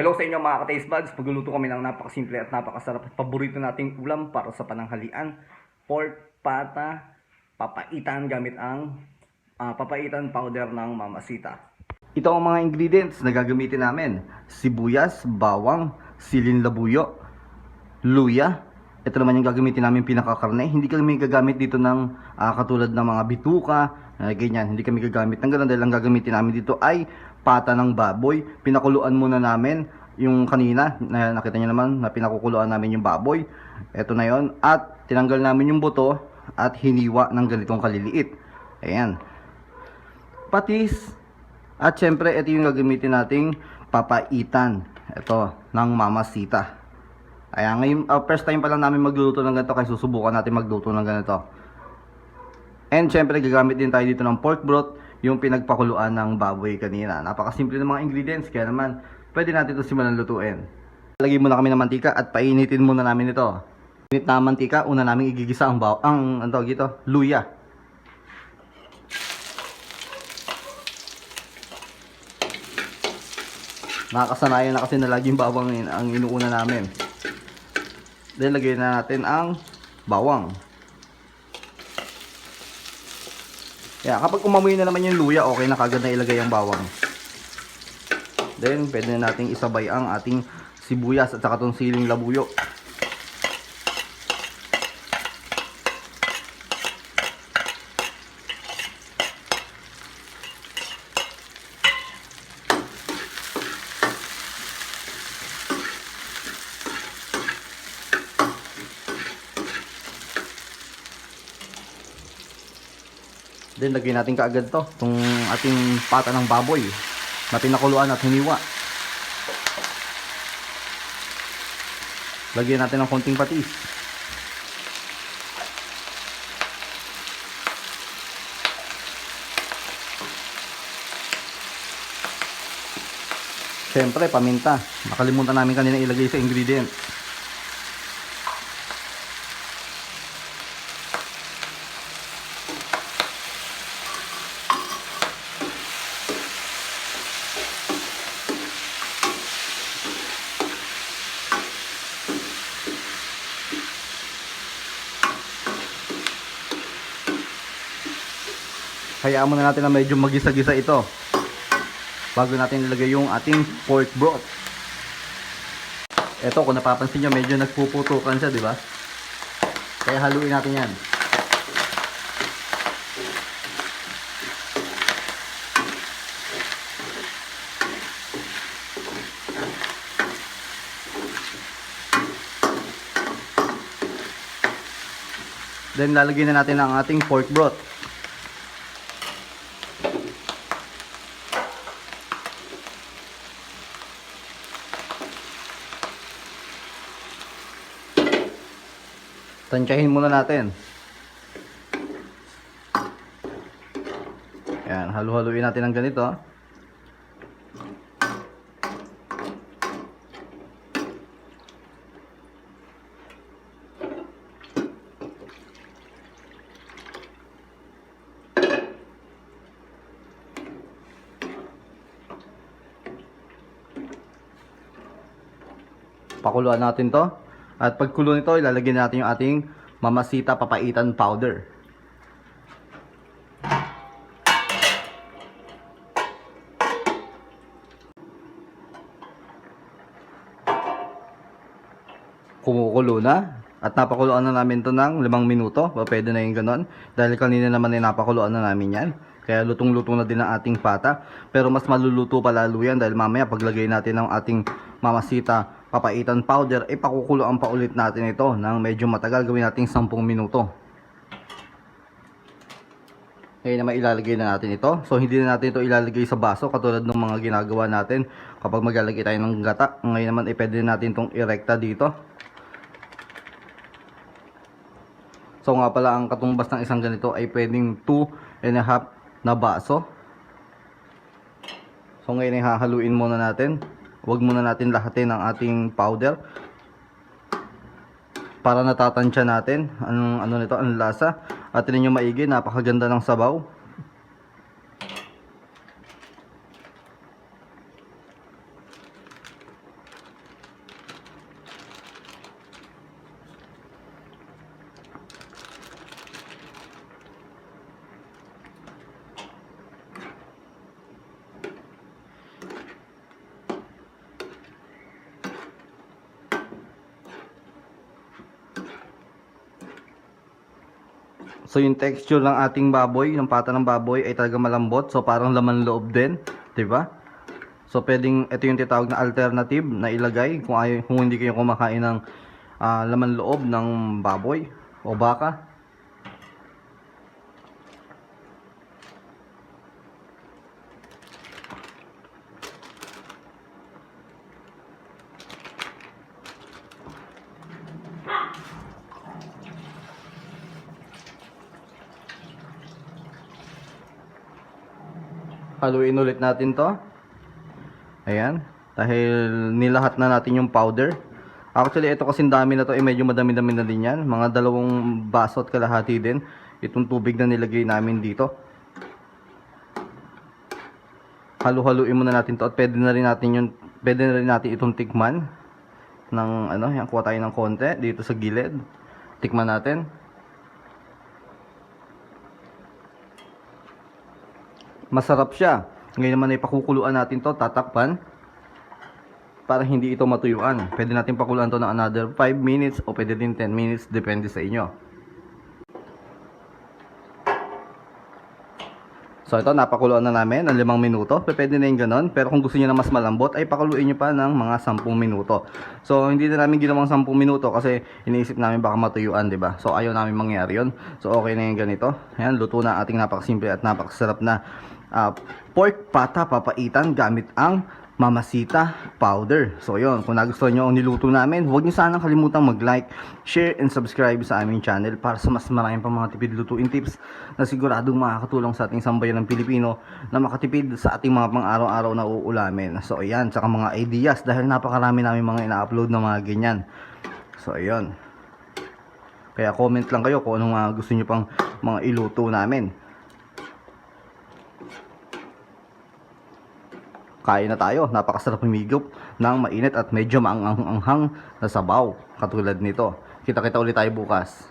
Hello sa inyo mga ka-taste buds. Magluluto kami ng napakasimple at napakasarap at paborito nating ulam para sa pananghalian. Pork pata, papaitan gamit ang ah, papaitan powder ng mamasita. Ito ang mga ingredients na gagamitin namin. Sibuyas, bawang, silin labuyo, luya. Ito naman yung gagamitin namin pinakakarne. Hindi kami gagamit dito ng ah, katulad ng mga bituka, ah, ganyan. Hindi kami gagamit ng ganun dahil ang gagamitin namin dito ay pata ng baboy. Pinakuluan muna namin yung kanina. Na, nakita niyo naman na pinakukuluan namin yung baboy. Ito na yon At tinanggal namin yung buto at hiniwa ng ganitong kaliliit. Ayan. Patis. At syempre, ito yung gagamitin nating papaitan. Ito, ng mamasita. Ayan, ngayon, uh, first time pa lang namin magluluto ng ganito kaya susubukan natin magluto ng ganito. And syempre, gagamit din tayo dito ng pork broth, yung pinagpakuluan ng baboy kanina. Napakasimple ng mga ingredients, kaya naman, pwede natin ito simulan lutuin. Lagyan muna kami ng mantika at painitin muna namin ito. Init na mantika, una namin igigisa ang baw ang ano dito, luya. Nakakasanayan na kasi na laging bawang ang inuuna namin. Then lagyan na natin ang bawang. Yeah, kapag umamoy na naman yung luya, okay na kagad na ilagay ang bawang. Then, pwede na nating isabay ang ating sibuyas at saka itong siling labuyo. Then, lagyan natin kaagad to, itong ating pata ng baboy na pinakuluan at hiniwa. Lagyan natin ng konting patis. Siyempre, paminta. Nakalimutan namin kanina ilagay sa ingredient. Hayaan muna natin na medyo magisa-gisa ito. Bago natin ilagay yung ating pork broth. Ito, kung napapansin nyo, medyo nagpuputukan siya, di ba? Kaya haluin natin yan. Then lalagyan na natin ang ating pork broth. Tansyahin muna natin. Yan, halu-haluin natin ng ganito. Pakuluan natin to. At pagkulo nito, ilalagay natin yung ating mamasita papaitan powder. Kumukulo na. At napakuluan na namin to ng limang minuto. O, pwede na yung ganon. Dahil kanina naman ay napakuluan na namin yan. Kaya lutong-lutong na din ang ating pata. Pero mas maluluto pa lalo yan dahil mamaya paglagay natin ng ating mamasita papaitan powder, ay pakukuluan pa ulit natin ito ng medyo matagal. Gawin natin 10 minuto. Ngayon naman ilalagay na natin ito. So hindi na natin ito ilalagay sa baso katulad ng mga ginagawa natin kapag maglalagay tayo ng gata. Ngayon naman ay pwede natin itong irekta dito. So nga pala ang katumbas ng isang ganito ay pwedeng 2 and a half na baso. So ngayon ay hahaluin muna natin. Huwag muna natin lahatin ang ating powder. Para natatansya natin anong ano nito, ang lasa. At tinan nyo maigi, napakaganda ng sabaw. So yung texture ng ating baboy, ng pata ng baboy ay talaga malambot. So parang laman loob din, 'di ba? So pwedeng ito yung tinatawag na alternative na ilagay kung ay kung hindi kayo kumakain ng ah, laman loob ng baboy o baka. Haluin ulit natin to. Ayan. Dahil nilahat na natin yung powder. Actually, ito kasing dami na to, eh, medyo madami-dami na din yan. Mga dalawang baso at kalahati din. Itong tubig na nilagay namin dito. Halu-haluin muna natin to at pwede na rin natin yung pwede na rin natin itong tikman ng ano, yan kuha tayo ng konti dito sa gilid. Tikman natin. Masarap siya. Ngayon naman ay pakukuluan natin to, tatakpan para hindi ito matuyuan. Pwede natin pakuluan to ng another 5 minutes o pwede din 10 minutes, depende sa inyo. So ito, napakuluan na namin ng 5 minuto. Pwede na yung ganon. Pero kung gusto niyo na mas malambot, ay pakuluin niyo pa ng mga 10 minuto. So hindi na namin ginawang 10 minuto kasi iniisip namin baka matuyuan, di ba? So ayaw namin mangyari yon. So okay na yung ganito. Ayan, luto na ating napakasimple at napakasarap na ah, pork pata papaitan gamit ang mamasita powder. So yun, kung nagustuhan nyo ang niluto namin, huwag niyo sanang kalimutang mag-like, share, and subscribe sa aming channel para sa mas maraming pang mga tipid lutuin tips na siguradong makakatulong sa ating sambayan ng Pilipino na makatipid sa ating mga pang-araw-araw na uulamin. So ayan, saka mga ideas dahil napakarami namin mga ina-upload na mga ganyan. So ayun. Kaya comment lang kayo kung anong mga gusto nyo pang mga iluto namin. Kain na tayo. Napakasarap humigop ng mainit at medyo maanghang-anghang na sabaw. Katulad nito. Kita-kita ulit tayo bukas.